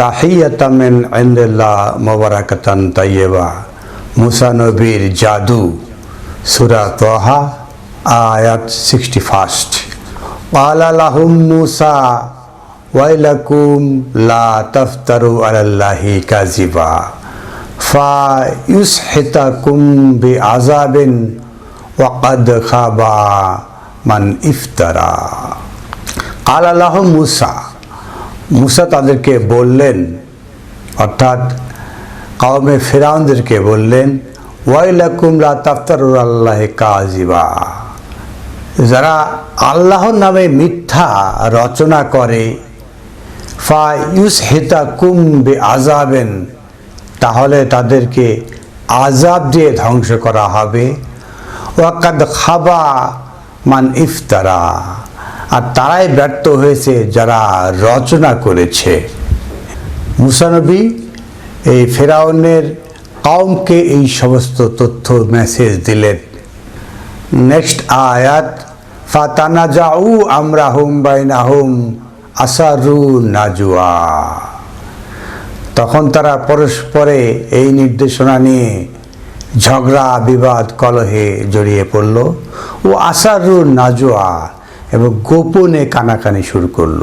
তাহিয়াতামেন আইন্দাল্লাহ মোবারাকাতান তাইয়েবা মুসা নবীর জাদু, সুরা তোহা, আয়াত সিক্সটি ফার্স্ট। আলাহুম মুসা, ওয়াইলাকুম লা তফতারু আলাল্লাহি কাজিবা ফা ইউসহিতাকুম বি আজাবিন ওয়াকাদ খাবা মান ইফতারা। আলাহ মুসা মুসা তাদেরকে বললেন, অর্থাৎ কাউমে ফেরাউনদেরকে বললেন, ওয়াইলাকুম লা তাফতারুর আল্লাহ কাজিবা যারা আল্লাহর নামে মিথ্যা রচনা করে, ফা ইউস হেতা কুম বে আজাবেন তাহলে তাদেরকে আজাব দিয়ে ধ্বংস করা হবে। ওয়াকাদ খাবা মান ইফতারা। আর তারাই ব্যর্থ হয়েছে যারা রচনা করেছে। মুসানবী এই ফেরাউনের কওমকে এই সমস্ত তথ্য মেসেজ দিলেন। নেক্সট আয়াত ফাতানা যাউ আমরা হুম বাইনা হুম আসারু নাজুয়া তখন তারা পরস্পরে এই নির্দেশনা নিয়ে ঝগড়া, বিবাদ, কলহে জড়িয়ে পড়ল। ও আসারুর নাজুয়া এবং গোপনে কানাকানি শুরু করল।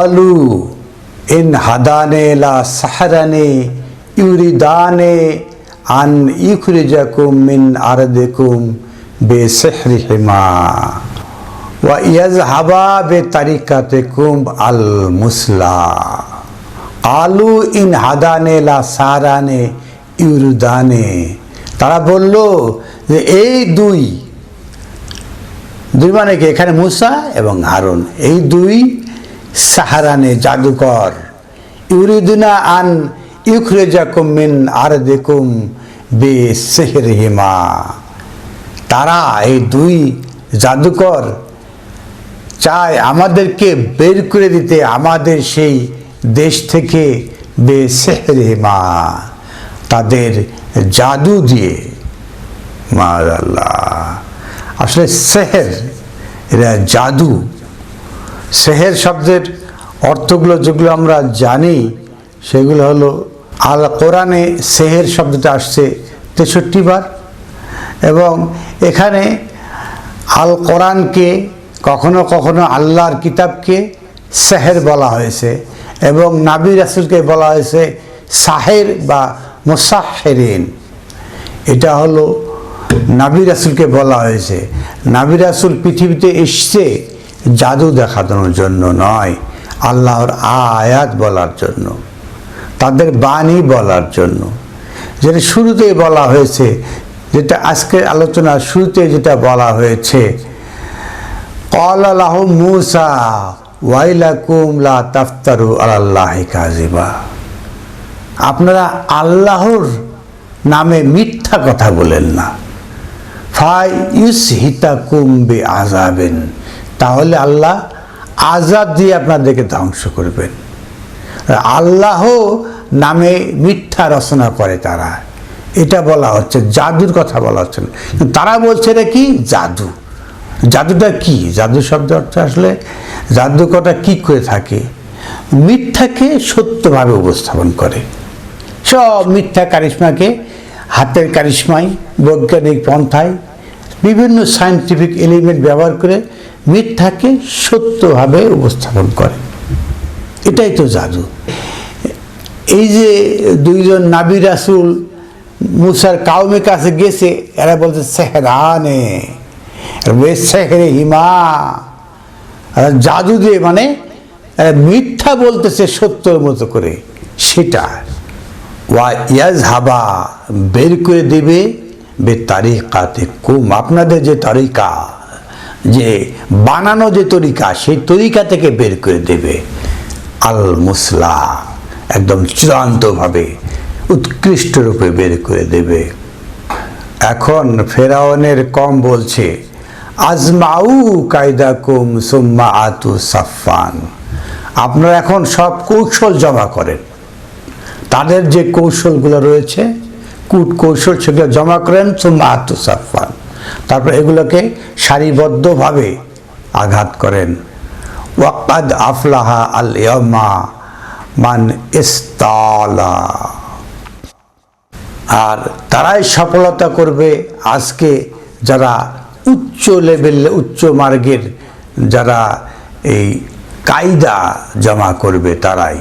অলু ইন হাদানে লা সাহারানে ইউরিদানে আন ইখরিজাকুম মিন আরদিকুম বে সেহরিহিমা ওয়া ইয়াজ হাবা বে তারিকাতিকুম আল মুসলা আলু ইন হাদানে লা সাহারানে ইউরিদানে। তারা বলল যে, এই দুই দুই মানে কি এখানে মুসা এবং হারুন। এই দুই সাহারানে জাদুকর। ইউরিদুনা আন ইউখরেজাকুম মিন আর দেখুম বে সেহরিহিমা তারা এই দুই জাদুকর চায় আমাদেরকে বের করে দিতে আমাদের সেই দেশ থেকে বে সেহরিহিমা তাদের জাদু দিয়ে। মার আল্লাহ আসলে সেহের, এরা জাদু। সেহের শব্দের অর্থগুলো যেগুলো আমরা জানি, সেগুলো হলো আল কোরআনে সেহের শব্দটা আসছে তেষট্টি বার এবং এখানে আল কোরআনকে কখনো কখনো আল্লাহর কিতাবকে সেহের বলা হয়েছে এবং নাবি রাসুলকে বলা হয়েছে সাহের বা মোসাহেরিন এটা হলো নাবি রাসুলকে বলা হয়েছে, নাবি রাসুল পৃথিবীতে এসছে জাদু দেখানোর জন্য নয়, আল্লাহর আয়াত বলার জন্য, তাদের বাণী বলার জন্য। যেটা শুরুতেই বলা হয়েছে, যেটা আজকের আলোচনার শুরুতে যেটা বলা হয়েছে কল মুসা, ওয়াইলাকুম লা তাফতারু আল্লাহ কাজিবা আপনারা আল্লাহর নামে মিথ্যা কথা বলেন না। ফাই ইউস হিতা কুম্বে আজাবেন তাহলে আল্লাহ আজাব দিয়ে আপনাদেরকে ধ্বংস করবেন। আল্লাহ নামে মিথ্যা রচনা করে তারা। এটা বলা হচ্ছে, জাদুর কথা বলা হচ্ছে। তারা বলছে এটা কি? জাদু। জাদুটা কি? জাদু শব্দ অর্থ আসলে জাদু কটা কি করে থাকে? মিথ্যাকে সত্যভাবে উপস্থাপন করে। সব মিথ্যা কারিশ্মাকে, হাতের কারিশ্মায়, বৈজ্ঞানিক পন্থায় বিভিন্ন সায়েন্টিফিক এলিমেন্ট ব্যবহার করে মিথ্যাকে সত্যভাবে উপস্থাপন করে। এটাই তো জাদু। এই যে দুইজন নাবি রাসুল মুসার কাউমের কাছে গেছে, এরা বলছে, সেহরানে সেহরে হিমা। জাদু দিয়ে মানে মিথ্যা বলতেছে সত্যর মতো করে। সেটা, ওয়া ইয়াজ হাবা বের করে দেবে বে তারিকাতে কুম, আপনাদের যে তরিকা, যে বানানো যে তরিকা, সেই তরিকা থেকে বের করে দেবে আল মুসলা একদম চূড়ান্তভাবে উৎকৃষ্ট রূপে বের করে দেবে। এখন ফেরাউনের কম বলছে, আজমাউ কায়দা কুম সুম্মা আতু সাফান আপনারা এখন সব কৌশল জমা করেন। তাদের যে কৌশলগুলো রয়েছে কূট কৌশল সেগুলো জমা করেন, সুম্মা আতু সাফান তারপর এগুলোকে সারিবদ্ধভাবে আঘাত করেন। ওয়াকাদ আফলাহা আল ইয়মা মান ইস্তালা। আর তারাই সফলতা করবে আজকে যারা উচ্চ লেভেল, উচ্চ মার্গের যারা এই কায়দা জমা করবে তারাই।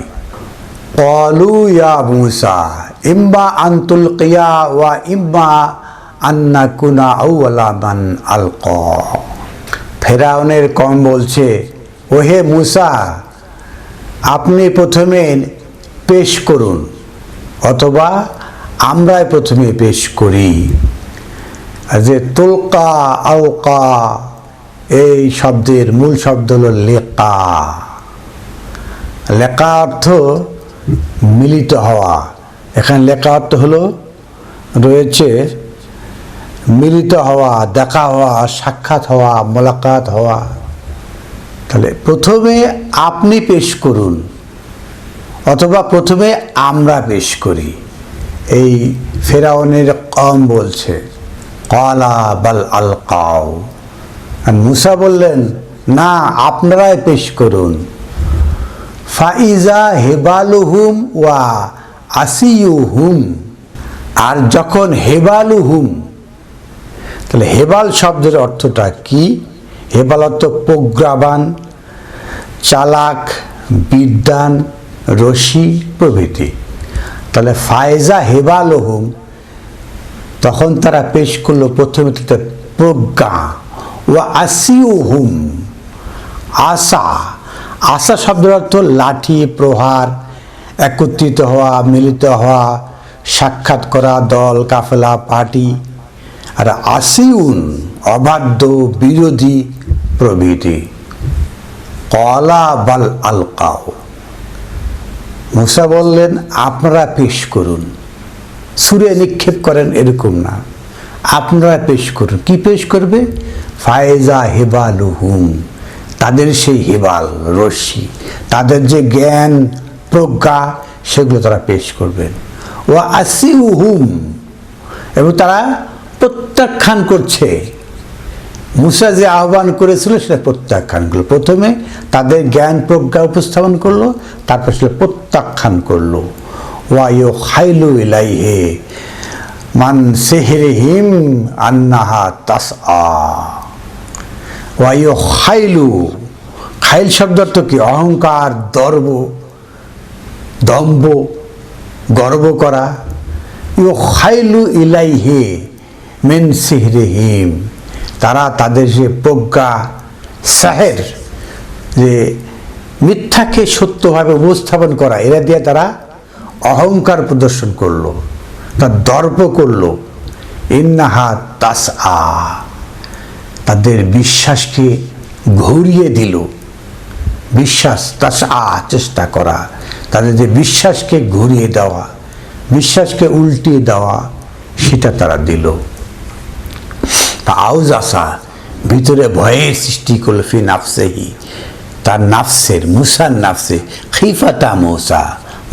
কলু ইয়া মুসা ইম্মা আন্তুল কিয়া ওয়া ইম্বা আন্না কুনা মান আলক। ফেরাউনের কম বলছে, ওহে মুসা, আপনি প্রথমে পেশ করুন, অথবা আমরাই প্রথমে পেশ করি। যে তুলকা, আউকা, এই শব্দের মূল শব্দ হলো লেকা। লেখা অর্থ মিলিত হওয়া। এখানে লেখা অর্থ হলো, রয়েছে মিলিত হওয়া, দেখা হওয়া, সাক্ষাৎ হওয়া, মোলাকাত হওয়া। তাহলে প্রথমে আপনি পেশ করুন, অথবা প্রথমে আমরা পেশ করি। এই ফেরাউনের কম বলছে, কলা বাল আল কাউ মুসা বললেন, না, আপনারাই পেশ করুন। ফাইজা হেবালুহুম ওয়া আসিউহুম, আর যখন হেবালুহুম, তাহলে হেবাল শব্দের অর্থটা কি? হেবাল অর্থ চালাক বিদ্যান রশি প্রভৃতি। তাহলে ফায়জা হেবালহুম, তখন তারা পেশ করল প্রথমে তাদের প্রজ্ঞা। ও আসিউ হুম আশা আশা শব্দের অর্থ লাঠি, প্রহার একত্রিত হওয়া, মিলিত হওয়া, সাক্ষাৎ করা, দল, কাফেলা, পার্টি। আর আসিউন, অবাধ্য, বিরোধী প্রভৃতি। কলা বাল আলকাও মুসা বললেন, আপনারা পেশ করুন। সুরে নিক্ষেপ করেন, এরকম না। আপনারা পেশ করুন। কি পেশ করবে? ফায়েজা হেবালুহুম। তাদের সেই হেবাল, রশ্মি। তাদের যে জ্ঞান প্রজ্ঞা সেগুলো তারা পেশ করবেন। ও আসিউহুম, এবং তারা প্রত্যাখ্যান করছে। মুসা যে আহ্বান করেছিল সেটা প্রত্যাখ্যান করল। প্রথমে তাদের জ্ঞান প্রজ্ঞা উপস্থাপন করল, তারপর সেটা প্রত্যাখ্যান করল। ওয়াইও খাইলু ইলাইহে মান সেহেরে হিম আন্নাহা তাস আ ওয়াইও খাইলু খাইল শব্দ অর্থ কি? অহংকার, দর্ব। দম্ভ, গর্ব করা, ইউ খাইলু ইলাইহে মেন সিহরে হিম তারা তাদের যে প্রজ্ঞা, সাহের, যে মিথ্যাকে সত্যভাবে উপস্থাপন করা, এরা দিয়ে তারা অহংকার প্রদর্শন করল, তার দর্প করল। ইন্নাহা তাস আ তাদের বিশ্বাসকে ঘুরিয়ে দিল। বিশ্বাস তাস আ চেষ্টা করা। তাদের যে বিশ্বাসকে ঘুরিয়ে দেওয়া, বিশ্বাসকে উল্টিয়ে দেওয়া, সেটা তারা দিল। তা আউজ আসা, ভিতরে ভয়ের সৃষ্টি করল ফি নাফসেহি। তার নাফসের, মুসার নাফসে, খিফাতা মোসা,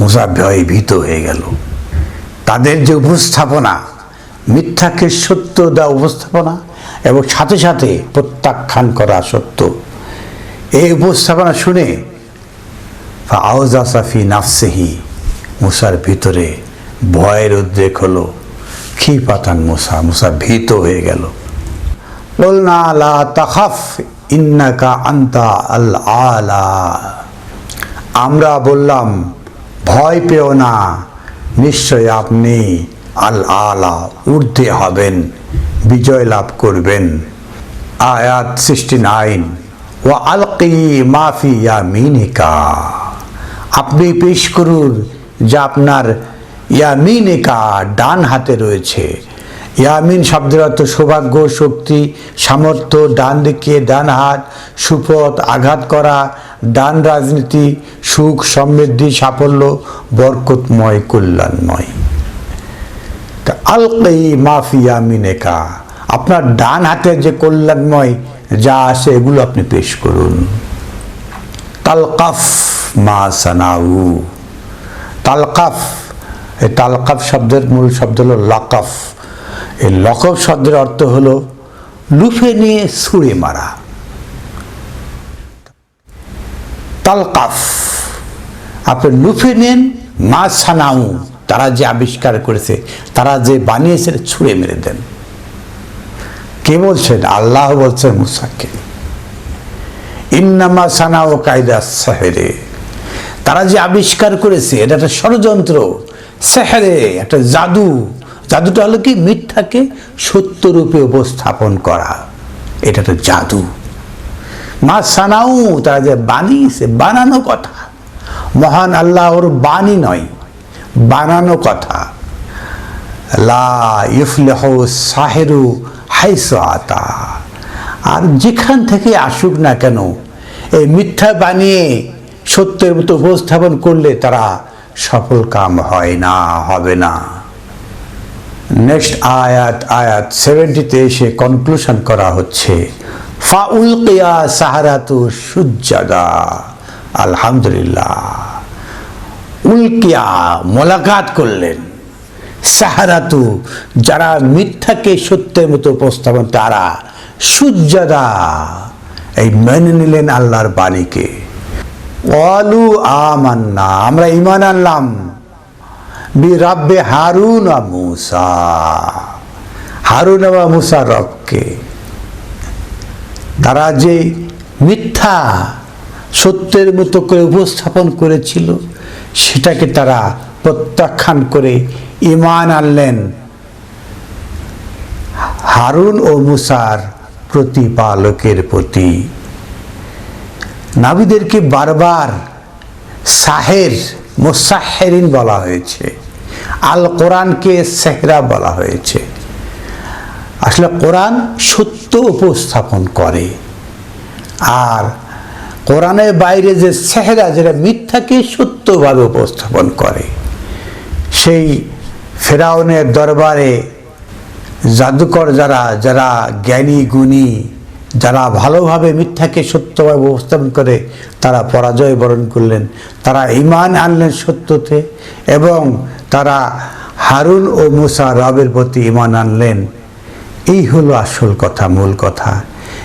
মুসা ভয়ে ভীত হয়ে গেল। তাদের যে উপস্থাপনা, মিথ্যাকে সত্য দেওয়া উপস্থাপনা এবং সাথে সাথে প্রত্যাখ্যান করা সত্য। এই উপস্থাপনা শুনে আউজ আসা ফি নাফসেহি। মুসার ভিতরে ভয়ের উদ্রেক হলো খি পাতান মুসা? মুসা ভীত হয়ে গেল। বলনা, লা তাখাফ, ইন্নাকা আন্তা আল আলা আমরা বললাম, ভয় পেও না, নিশ্চয় আপনি আল আলা ঊর্ধ্বে হবেন, বিজয় লাভ করবেন। আয়াত সিক্সটি নাইন ও আলকি মাফি ইয়ামিনিকা। আপনি পেশ করুন যা আপনার ইয়ামিনিকা ডান হাতে রয়েছে। ইয়ামিন শব্দের অর্থ সৌভাগ্য, শক্তি, সামর্থ্য, ডান দিকে ডান হাত, সুপথ, আঘাত করা, ডান রাজনীতি, সুখ, সমৃদ্ধি, সাফল্য, বরকতময়, কল্যাণময়। তা আলকাই মাফি ইয়ামিনেকা আপনার ডান হাতের যে কল্যাণময় যা আছে, এগুলো আপনি পেশ করুন। তালকাফ। মা সানাউ। তালকাফ, এই তালকাফ শব্দের মূল শব্দ হলো লাকাফ। এই লকফ শব্দের অর্থ হলো লুফে নিয়ে ছুঁড়ে মারা। তালকাফ, আপনি লুফে নেন মা সানাউ, তারা যে আবিষ্কার করেছে, তারা যে বানিয়েছে, ছুঁড়ে মেরে দেন। কে বলছেন? আল্লাহ বলছেন মুসাকে। ইন্নামা সানাও কায়দা সাহেরে। তারা যে আবিষ্কার করেছে, এটা একটা ষড়যন্ত্র, সেহেরে, একটা জাদু। জাদুটা হলো কি? মিথ্যাকে সত্যরূপে উপস্থাপন করা। এটা একটা জাদু। মা সানাউ, তারা যে বানিয়েছে, বানানো কথা। মহান আল্লাহ ওর বাণী নয়, বানানো কথা। লা ইফলেহ সাহেরু হাইস আতা। আর যেখান থেকে আসুক না কেন, এই মিথ্যা বানিয়ে সত্যের মতো উপস্থাপন করলে তারা সফল কাম হয় না, হবে না। নেক্সট আয়াত আয়াত সেভেন্টিতে এসে কনক্লুশন করা হচ্ছে। ফাউল কিয়া সাহারাতু সুজাদা আলহামদুলিল্লাহ। উল্কিয়া মোলাকাত করলেন। সাহারাতু, যারা মিথ্যাকে সত্যের মতো উপস্থাপন, তারা সুজাদা এই মেনে নিলেন আল্লাহর বাণীকে। অলু আমান্না আমরা ইমান আনলাম। বি রাব্বে হারুন মুসা হারুন মুসা রবকে। তারা যে মিথ্যা সত্যের মতো করে উপস্থাপন করেছিল, সেটাকে তারা প্রত্যাখ্যান করে ইমান আনলেন। হারুন ও মুসার প্রতিপালকের প্রতি। নাবিদেরকে বারবার সাহের মোসাহেরিন বলা হয়েছে। আল কোরআনকে সেহরা বলা হয়েছে। আসলে কোরআন সত্য উপস্থাপন করে। আর কোরআনের বাইরে যে সেহরা, যেটা মিথ্যাকে সত্যভাবে উপস্থাপন করে, সেই ফেরাউনের দরবারে জাদুকর যারা যারা জ্ঞানী, গুণী যারা ভালোভাবে মিথ্যাকে সত্যভাবে উপস্থাপন করে, তারা পরাজয় বরণ করলেন। তারা ইমান আনলেন সত্যতে এবং তারা হারুন ও মুসা রবের প্রতি ইমান আনলেন। এই হলো আসল কথা, মূল কথা।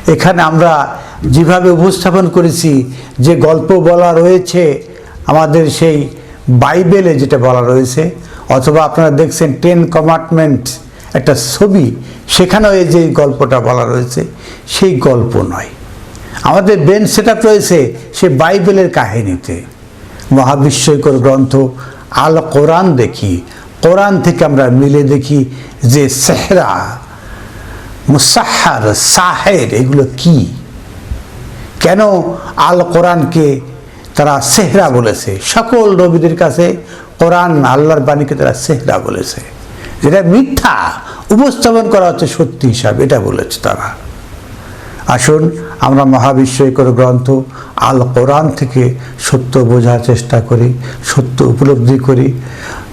এখানে আমরা যেভাবে উপস্থাপন করেছি, যে গল্প বলা রয়েছে, আমাদের সেই বাইবেলে যেটা বলা রয়েছে, অথবা আপনারা দেখছেন টেন কমার্টমেন্ট একটা ছবি, সেখানেও এই যে গল্পটা বলা রয়েছে, সেই গল্প নয়। আমাদের ব্রেন সেট রয়েছে সে বাইবেলের কাহিনীতে। মহাবিশ্বকর গ্রন্থ, আল কোরআন দেখি। কোরআন থেকে আমরা মিলে দেখি যে সেহরা মুসাহার সাহের, এগুলো কি? কেন আল কোরআনকে তারা সেহরা বলেছে? সকল নবীদের কাছে কোরআন, আল্লাহর বাণীকে তারা সেহরা বলেছে। যেটা মিথ্যা, উপস্থাপন করা হচ্ছে সত্যি হিসাবে, এটা বলেছে তারা। আসুন, আমরা মহাবিস্ময়কর গ্রন্থ, আল কোরআন থেকে সত্য বোঝার চেষ্টা করি, সত্য উপলব্ধি করি।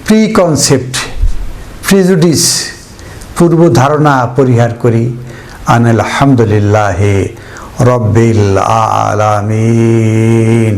প্রি কনসেপ্ট প্রিজুডিস পূর্ব ধারণা পরিহার করি। আন আলহামদুলিল্লাহ রব্বিল আলামিন।